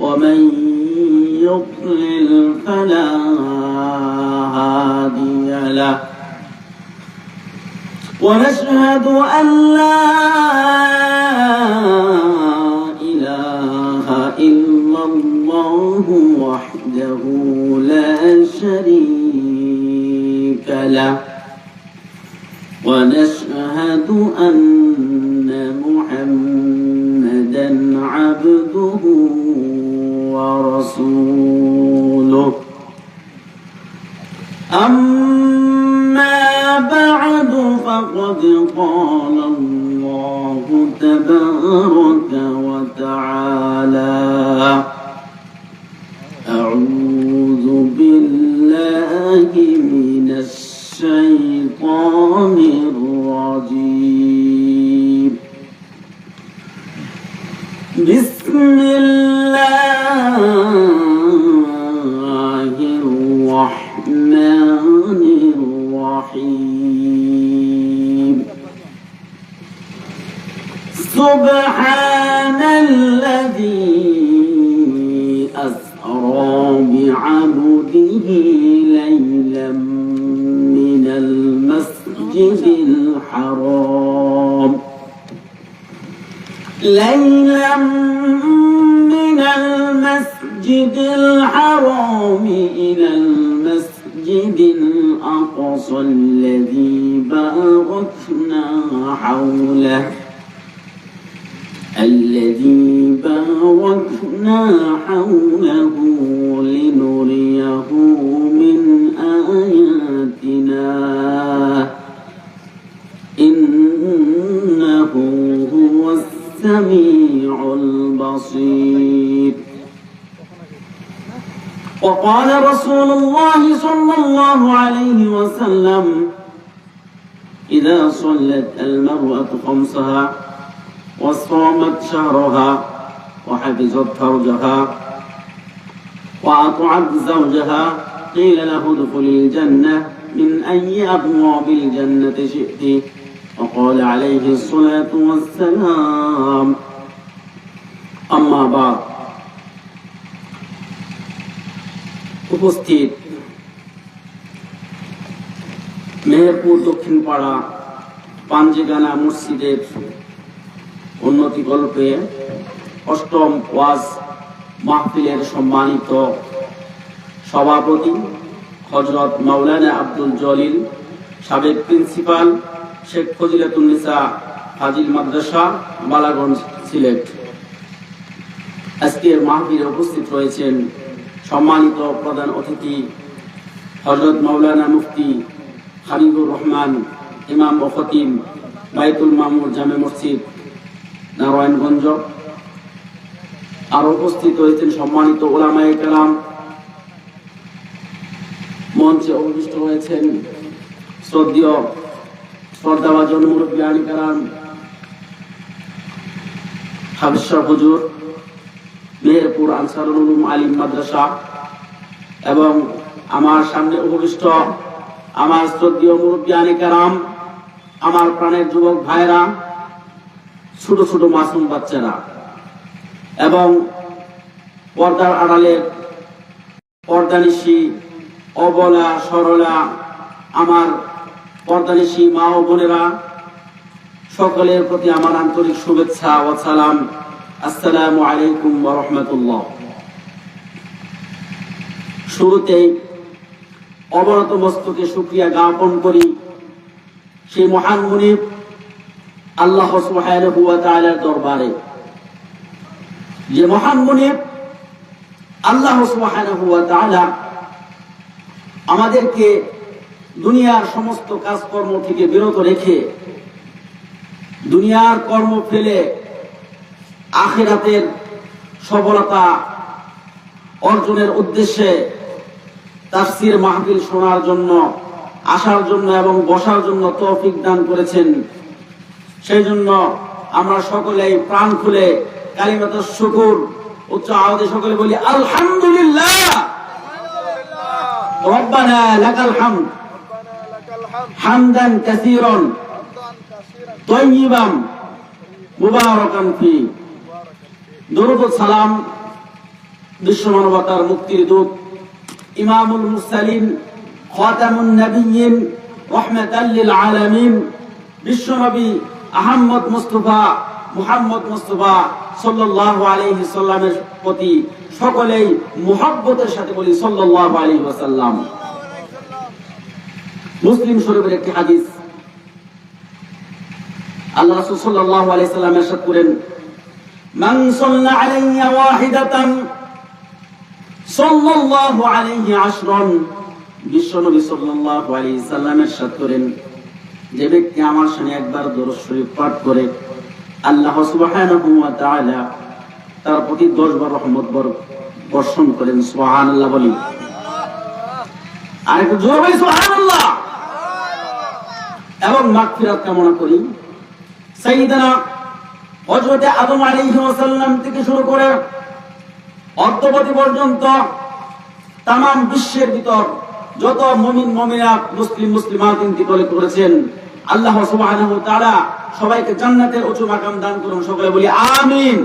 ومن يضلل فلا هادي له. ونشهد أن لا إله إلا الله وحده لا شريك له. أما بعد فقد قال الله تبارك وتعالى. أعوذ بالله من الشيطان الرجيم. بسم الله سبحان الذي أسرى بعبده ليلا من المسجد الحرام. ليلا من المسجد الحرام إلى المسجد الأقصى الذي باركنا حوله. الذي باركنا حوله لنريه من آياتنا. إنه هو السميع البصير. وقال رسول الله صلى الله عليه وسلم إذا صلت المرأة خمسها وصامت شهرها وحفظت فرجها وأطعت زوجها قيل له ادخل الجنة من أي أبواب الجنة شئت وقال عليه الصلاة والسلام أما بعد উপস্থিত মেহেরপুর দক্ষিণ পাড়া পাঞ্জেগানা মসজিদের উন্নতি গল্পে অষ্টম ওয়াজ মাহফিলের সম্মানিত সভাপতি হজরত মাওলানা আব্দুল জলিল, সাবেক প্রিন্সিপাল শেখ ফজিলাতুন্নিসা ফাজিল মাদ্রাসা, বালাগঞ্জ সিলেট। আজকের মাহফিলে উপস্থিত রয়েছেন সম্মানিত প্রধান অতিথি হজরত মাওলানা মুফতি হাবিবুর রহমান, ইমাম ও খতিম বাইতুল মামুর জামে মসজিদ নারায়ণগঞ্জ আর উপস্থিত হয়েছেন সম্মানিত ওলামায়ে কালাম মঞ্চে অভিষ্ট হয়েছেন শ্রদ্ধীয় শ্রদ্ধাভাজন মুরব্বী আলী কালাম হাবিশ্বর হুজুর, মেহেরপুর আনসারুল উলুম আলিম মাদ্রাসা এবং আমার সামনে উপবিষ্ট আমার শ্রদ্ধীয় মুরব্বী আলী কালাম, আমার প্রাণের যুবক ভাইরা ছোট ছোট মাসুম বাচ্চারা। এবং পর্দার আড়ালের পর্দানিশী, অবলা, সরলা, আমার পর্দানিশী মা ও বোনেরা, সকলের প্রতি আমার আন্তরিক শুভেচ্ছা ও সালাম। আসসালামু আলাইকুম রাহমাতুল্লাহ। শুরুতেই অবনত মস্তকে শুক্রিয়া জ্ঞাপন করি। সেই মহান মুনিব আল্লাহ তাআলার দরবারে। যে মহান মুনিব আল্লাহ সুবহানাহু ওয়া তাআলা আমাদেরকে দুনিয়ার সমস্ত কাজকর্ম থেকে বিরত রেখে দুনিয়ার কর্ম ফেলে আখেরাতের সফলতা অর্জনের উদ্দেশ্যে তাফসির মাহফিল শোনার জন্য, আসার জন্য এবং বসার জন্য তৌফিক দান করেছেন সেই জন্য আমরা সকলেই প্রাণ খুলে কালিমাত শুকুর, উচ্চ আওয়াজে সকলে বলি, আলহামদুলিল্লাহ! হামদান সালাম বিশ্ব মানবতার মুক্তির দূত, ইমামুল মুরসালিন, খাতামুন নবিয়্যিন রাহমাতাল আলামিন বিশ্বনবী আহমদ মুস্তফা মুহাম্মদ মুস্তফা সাল্লাল্লাহু আলাইহি সাল্লামের প্রতি সকলেই মুহাব্বতের সাথে বলি সাল্লাল্লাহু আলাইহি ওয়াসাল্লাম মুসলিম শরীফের একটি হাদিস আল্লাহ রাসূল সাল্লাল্লাহু আলাইহি সাল্লাম ارشاد করেন মান সাল্লা আলাইয়া ওয়াহিদাতান সাল্লাল্লাহু আলাইহি আশরান বিশ্বনবী সাল্লাল্লাহু আলাইহি সাল্লাম ارشاد করেন যে ব্যক্তি আমার সামনে একবার দরুদ শরীফ পাঠ করে, আল্লাহ তার প্রতি 10 বার রহমত বর- বর্ষণ করেন, সুবহানাল্লাহ বলি। আর একটু জোরে বলি, সুবহানাল্লাহ। এবং মাগফিরাত কামনা করি। সাইয়েদনা হযরতে আদম আলাইহিস সালাম থেকে শুরু করে অর্ধপতি পর্যন্ত তাম বিশ্বের ভিতর যত মুমিন মুমিনা মুসলিম, মুসলিমাত ইন্তিকাল করেছেন আল্লাহ তাআলা সবাইকে জান্নাতের উঁচু মাকাম দান করুন, সকলে বলি আমিন।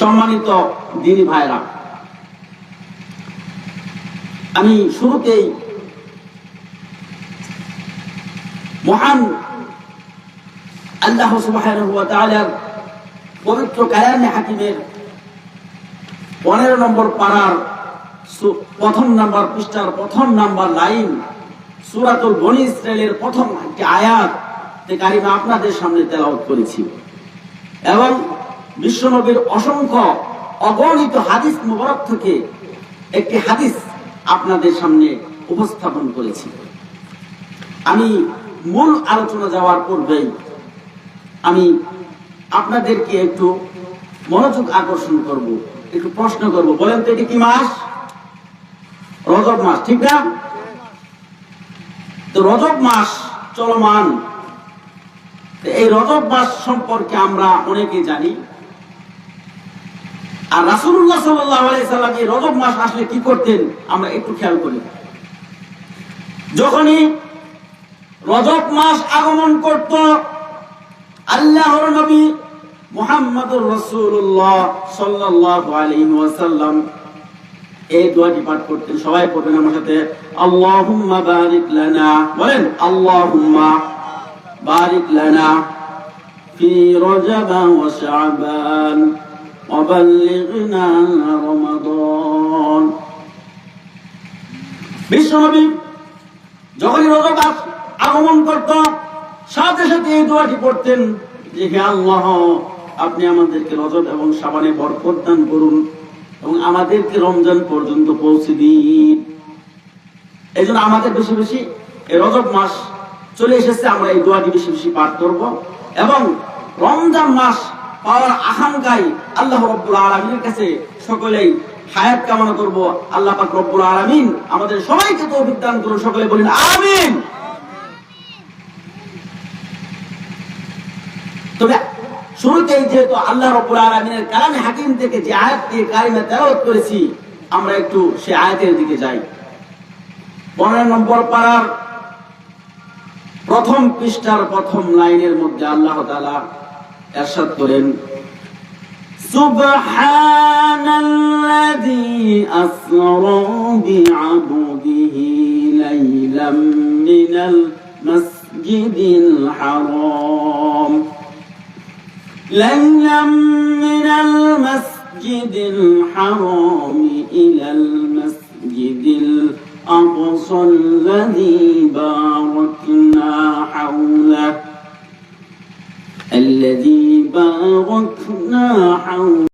সম্মানিত দিনী ভাইরা আমি শুরুতেই মহান আল্লাহ সুবহানাহু পবিত্র কালামে হাকিমের পনেরো নম্বর পাড়ার প্রথম নাম্বার পৃষ্ঠার প্রথম নাম্বার লাইন সুরাতুল বনি ইসরায়েলের প্রথম একটি আয়াত আপনাদের সামনে তেলাওয়াত করেছি। এবং বিশ্বনবীর অসংখ্য অগণিত হাদিস মুবারক থেকে একটি হাদিস আপনাদের সামনে উপস্থাপন করেছি। আমি মূল আলোচনা যাওয়ার পূর্বেই আমি আপনাদেরকে একটু মনোযোগ আকর্ষণ করব, একটু প্রশ্ন করব। বলেন তো এটি কি মাস? রজব মাস, ঠিক না? তো রজব মাস চলমান। এই রজব মাস সম্পর্কে আমরা অনেকে জানি। আর আলাইহি সাল্লাম এই রজব মাস আসলে কি করতেন, আমরা একটু খেয়াল করি। যখনই রজব মাস আগমন করত, আল্লাহর নবী মুহাম্মদুর রসুল্লাহ আলাইহি ওয়াসাল্লাম এই দোয়াটি পাঠ করতেন? সবাই পড়বেন আমার সাথে। আল্লাহুম্মা বারিক লানা। বলেন, আল্লাহুম্মা বারিক লানা ফি রজবা ওয়া শাবান ওয়া বাল্লিগনা রমাদান। বিশ্বনবী যখনই রজব আগমন করত, সাথে সাথে এই দোয়াটি পড়তেন যে, হে আল্লাহ, আপনি আমাদেরকে রজব এবং সাবানে বরকত দান করুন। এবং আমাদেরকে রমজান পর্যন্ত পৌঁছে দিন। এই জন্য আমাদের বেশি বেশি রজব মাস চলে এসেছে, আমরা এই দোয়াটি বেশি বেশি পাঠ করব। এবং রমজান মাস পাওয়ার আকাঙ্ক্ষায় আল্লাহ রব্বুল আলমিনের কাছে সকলেই হায়াত কামনা করব। আল্লাহ পাক রব্বুল আলমিন আমাদের সবাইকে তো অভিজ্ঞান করুন, সকলে বলেন আমিন। তবে শুরুতেই যেহেতু আল্লাহ রব্বুল আলমিনের কালামে হাকিম থেকে যে আয়াত দিয়ে কারিমে তেলাওয়াত করেছি আমরা একটু সে আয়াতের দিকে যাই পনেরো নম্বর পাড়ার প্রথম পৃষ্ঠার প্রথম লাইনের মধ্যে আল্লাহ তাআলা ارشاد করেন سبحان الذي أسرى بعبده ليلا من المسجد الحرام ليلا من المسجد الحرام إلى المسجد الأقصى الذي باركنا حوله. الذي باركنا حوله.